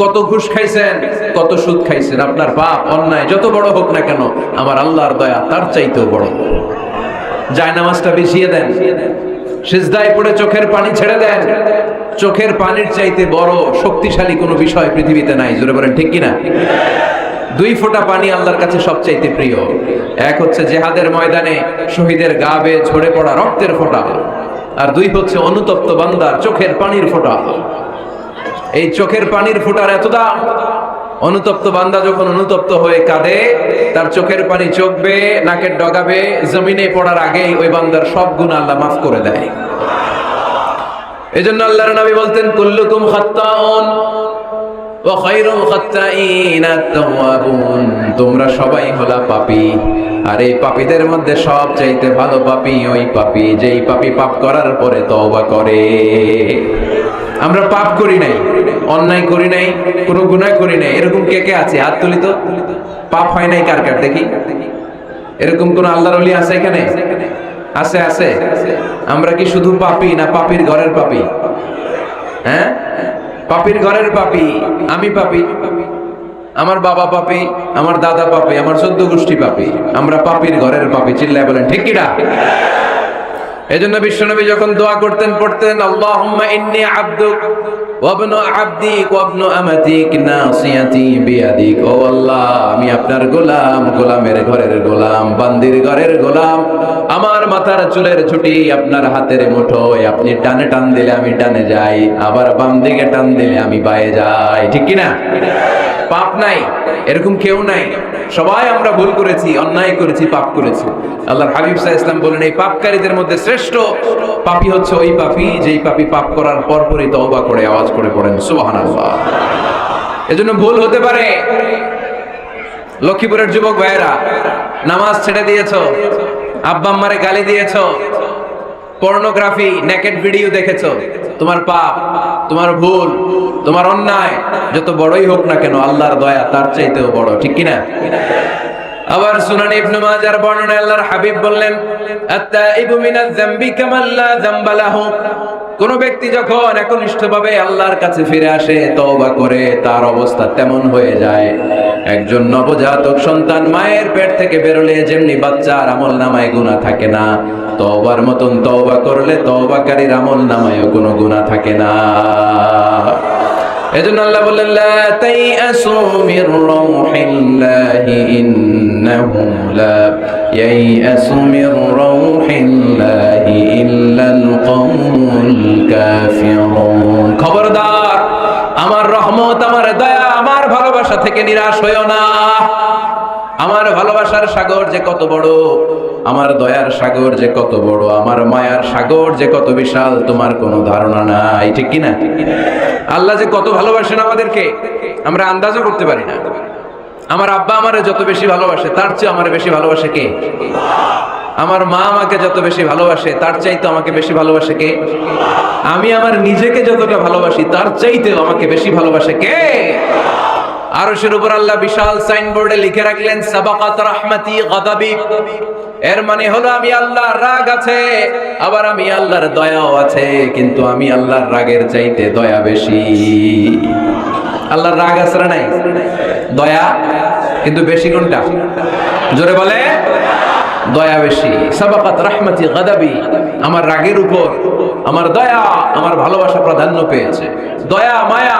কত ঘুষ খাইছেন, কত সুদ খাইছেন। আপনার পাপ অন্যায়, যত বড় হোক না কেন, আমার আল্লাহর দয়া তার চাইতেও বড়। যায় নামাজটা বিছিয়ে দেন। সিজদায় পড়ে চোখের পানি ছেড়ে দেন। চোখের পানির চাইতে বড়, শক্তিশালী কোনো বিষয় পৃথিবীতে নাই। জোরে বলেন, ঠিক কিনা? দুই ফোঁটা পানি আল্লাহর কাছে সবচাইতে প্রিয়। এক হচ্ছে জেহাদের ময়দানে শহীদের গা বেয়ে ঝরে পড়া রক্তের ফোঁটা। আর দুই হচ্ছে অনুতপ্ত বান্দার চোখের পানির ফোঁটা। এই চোখের পানির ফোঁটার এত দাম। অনুতপ্ত বান্দা যখন অনুতপ্ত হয়ে কাঁদে, তার চোখের পানি চোখবে, নাকের ডগাবে, জমিনে পড়ার আগেই ওই বান্দার সব গুণ আল্লাহ মাফ করে দেয়। এজন্য আল্লাহর নবী বলতেন, কুল্লুকুম খাত্তাউন ওয়া খায়রুল খাত্তাইন আত-তাওয়াবুন। তোমরা সবাই হলা পাপী। আর এই পাপীদের মধ্যে সব চাইতে ভালো পাপী ওই পাপী, যেই পাপী পাপ করার পরে তওবা করে। আমরা পাপ করি নাই। অন্যায় করি নাই, কোনো গুনাহ করি নাই। এরকম কে কে আছে? হাত তুলি তো। পাপ হয় নাই কার কার? দেখি। এরকম কোন আল্লাহর ওলি আছে এখানে? আছে আছে। আমরা কি শুধু পাপি না পাপির ঘরের পাপি? হ্যাঁ? পাপির ঘরের পাপি। আমি পাপি। আমার বাবা পাপি, আমার দাদা পাপি, আমার চোদ্দ গোষ্ঠী পাপি। আমরা পাপির ঘরের পাপি। চিল্লায় বলেন, ঠিক কিনা এজন্য বিশ্বনবী যখন দোয়া করতেন, পড়তেন, আল্লাহুম্মা ইন্নী আবদুক ওয়াবনু আবদিক ওয়াবনু আমাতিক নাসিয়াতি বিয়াদিক। ও আল্লাহ, আমি আপনার গোলাম, গোলামের ঘরের গোলাম, বান্দির ঘরের গোলাম। আমার মাথার চুলের ছুটি আপনার হাতের মুঠোয়, আপনি টানে টান দিলে আমি টানে যাই, আবার বাম দিকে টান দিলে আমি বায়ে যাই। ঠিক কি না পাপ নাই, এরকম কেউ নাই। সবাই আমরা ভুল করেছি, অন্যায় করেছি, পাপ করেছি। আল্লাহর হাবিব সাহা ইসলাম বলেন, এই পাপকারীদের মধ্যে শ্রেষ্ঠ পাপী হচ্ছে ওই পাপী যেই পাপী পাপ করার পরপরই তওবা করে, আওয়াজ করে পড়েন সুবহানাল্লাহ। এজন্য ভুল হতে পারে। লক্ষ্মীপুরের যুবক ভাইয়েরা, নামাজ ছেড়ে দিয়েছ, আব্বা আম্মারে গালি দিয়েছ, পর্নোগ্রাফি নেকেট ভিডিও দেখেছ তোমার পাপ, তোমার ভুল, তোমার অন্যায়, যত বড়ই হোক না কেন, আল্লাহর দয়া তার চাইতেও বড়, ঠিক কিনা? আবার সুনানি ইবনে মাজার বর্ণনা আল্লাহর হাবিব বললেন, আত্তাইবু মিনাজ জামবি কামাল্লা জামবালাহু। কোন ব্যক্তি যখন একনিষ্ঠভাবে আল্লাহর কাছে ফিরে আসে, তওবা করে, তার অবস্থা তেমন হয়ে যায়। একজন নবজাতক সন্তান মায়ের পেট থেকে বেরোলে যেমনি বাচ্চার আমল নামায় গুনাহ থাকে না, তওবার মতন তওবা করলে তওবাকারীর আমল নামায়ও কোনো গুনাহ থাকে না। এজন্য আল্লাহ বললেন, লা তাইআসু মির রাউহিল্লাহি ইন্নাহু লা ইয়াইআসু মির রাউহিল্লাহি ইল্লাল কাফিরুন। খবরদার, আমার রহমত, আমার দয়া, আমার ভালোবাসা থেকে নিরাশ হইও না। আমার ভালোবাসার সাগর যে কত বড়, আমার দয়ার সাগর যে কত বড়, আমার মায়ার সাগর যে কত বিশাল, তোমার কোনো ধারণা নাই, ঠিক কি না আল্লাহ যে কত ভালোবাসেন আমাদেরকে, আমরা আন্দাজও করতে পারি না। আমার আব্বা আমারে যত বেশি ভালোবাসে, তার চেয়ে আমার বেশি ভালোবাসে কে? আমার মা আমাকে যত বেশি ভালোবাসে, তার চাইতে আমাকে বেশি ভালোবাসে কে? আমি আমার নিজেকে যতটা ভালোবাসি, তার চাইতেও আমাকে বেশি ভালোবাসে কে? আরশের উপর আল্লাহ বিশাল সাইনবোর্ডে লিখে রাখলেন, সাবাকাত রাহমাতি গাদাবি। এর মানে হলো আমি আল্লাহর রাগ আছে, আবার আমি আল্লাহর দয়াও আছে, কিন্তু আমি আল্লাহর রাগের চাইতে দয়া বেশি। আল্লাহর রাগ আছে নাই? দয়া? কিন্তু বেশি কোনটা? জোরে বলে দয়া বেশি। সাবাকাত রাহমাতি গাদাবি। আমার রাগের উপর, আমার দয়া, আমার ভালোবাসা প্রাধান্য পেয়েছে। দয়া, মায়া